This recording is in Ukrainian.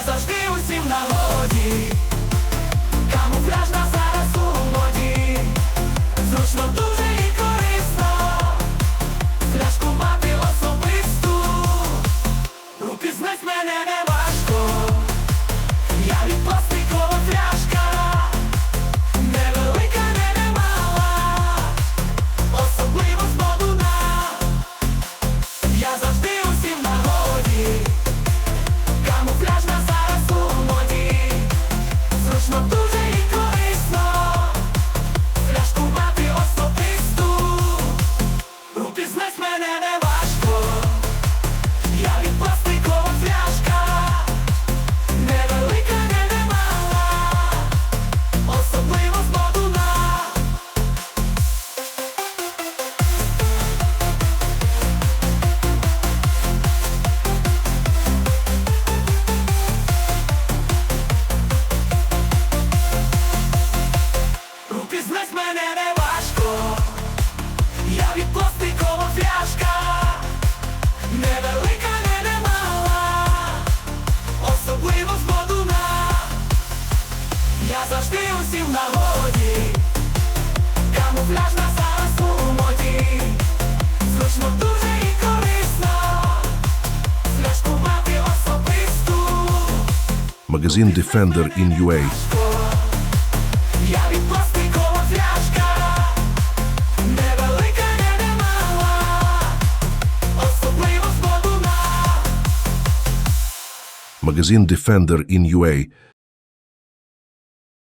я завжди усім нагоді. Камуфляжна зараз у моді, зручно дуже і корисно, Фляжку мати особисту, Руки мене не важко, я від my tuve завжди усім в нагоді. Камуфляжна зараз у моді. Зручно дуже і корисно. Фляжку мати особисту. Магазин Defender in UA. Я від пластикова фляжка. Невелика, не немала. Особливо з. Магазин Defender in UA.